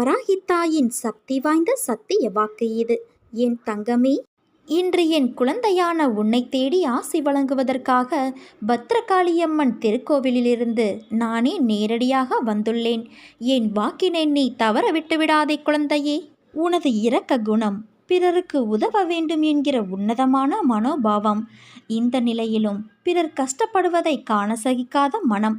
வராகித்தாயின் சக்தி வாய்ந்த சத்திய வாக்கு இது. என் தங்கமே இன்று என் குழந்தையான உன்னை தேடி ஆசி வழங்குவதற்காக பத்ரகாளியம்மன் திருக்கோவிலிலிருந்து நானே நேரடியாக வந்துள்ளேன். என் வாக்கினை நீ தவற விட்டுவிடாதே குழந்தையே. உனது இரக்க குணம் பிறருக்கு உதவ வேண்டும் என்கிற உன்னதமான மனோபாவம். இந்த நிலையிலும் பிறர் கஷ்டப்படுவதை காண சகிக்காத மனம்.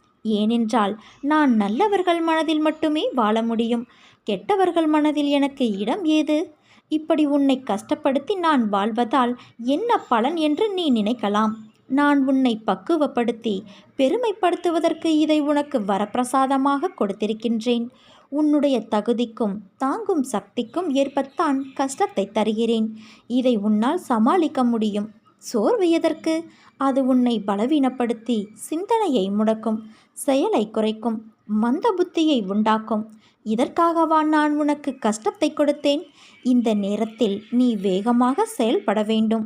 ஏனென்றால் நான் நல்லவர்கள் மனதில் மட்டுமே வாழ முடியும். கெட்டவர்கள் மனதில் எனக்கு இடம் ஏது? இப்படி உன்னை கஷ்டப்படுத்தி நான் வாழ்வதால் என்ன பலன் என்று நீ நினைக்கலாம். நான் உன்னை பக்குவப்படுத்தி பெருமைப்படுத்துவதற்கு இதை உனக்கு வரப்பிரசாதமாக கொடுத்திருக்கின்றேன். உன்னுடைய தகுதிக்கும் தாங்கும் சக்திக்கும் ஏற்பத்தான் கஷ்டத்தை தருகிறேன். இதை உன்னால் சமாளிக்க முடியும். சோர்வு எதற்கு? அது உன்னை பலவீனப்படுத்தி சிந்தனையை முடக்கும். செயலை குறைக்கும் மந்த புத்தியை உண்டாக்கும். இதற்காகவா நான் உனக்கு கஷ்டத்தை கொடுத்தேன்? இந்த நேரத்தில் நீ வேகமாக செயல்பட வேண்டும்.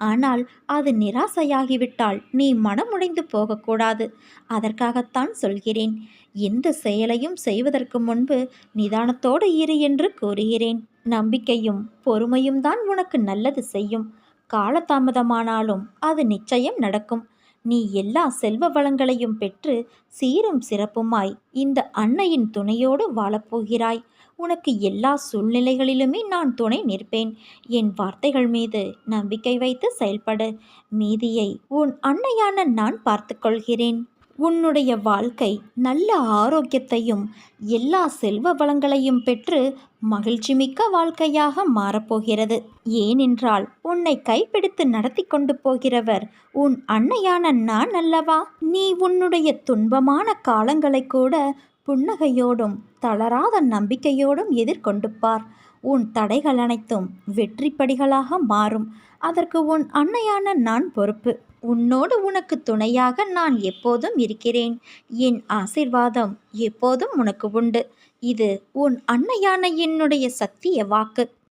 ஆனால் அது நிராசையாகிவிட்டால் நீ மனமுடைந்து போகக்கூடாது. அதற்காகத்தான் சொல்கிறேன். எந்த செயலையும் செய்வதற்கு முன்பு நிதானத்தோடு இரு என்று கூறுகிறேன். நம்பிக்கையும் பொறுமையும் தான் உனக்கு நல்லது செய்யும். காலதாமதமானாலும் அது நிச்சயம் நடக்கும். நீ எல்லா செல்வ வளங்களையும் பெற்று சீரும் சிறப்புமாய் இந்த அன்னையின் துணையோடு வாழப்போகிறாய். உனக்கு எல்லா சூழ்நிலைகளிலுமே நான் துணை நிற்பேன். என் வார்த்தைகள் மீது நம்பிக்கை வைத்து செயல்படு. மீதியை உன் அன்னையான நான் பார்த்துக்கொள்கிறேன். உன்னுடைய வாழ்க்கை நல்ல ஆரோக்கியத்தையும் எல்லா செல்வ வளங்களையும் பெற்று மகிழ்ச்சிமிக்க வாழ்க்கையாக மாறப்போகிறது. ஏனென்றால் உன்னை கைப்பிடித்து நடத்தி கொண்டு போகிறவர் உன் அன்னையான நான் அல்லவா? நீ உன்னுடைய துன்பமான காலங்களை கூட புன்னகையோடும் தளராத நம்பிக்கையோடும் எதிர்கொண்டு பார். உன் தடைகள் அனைத்தும் வெற்றிப்படிகளாக மாறும். அதற்கு உன் அன்னையான நான் பொறுப்பு. உன்னோடு உனக்கு துணையாக நான் எப்போதும் இருக்கிறேன். என் ஆசிர்வாதம் எப்போதும் உனக்கு உண்டு. இது உன் அன்னையான என்னுடைய சத்திய வாக்கு.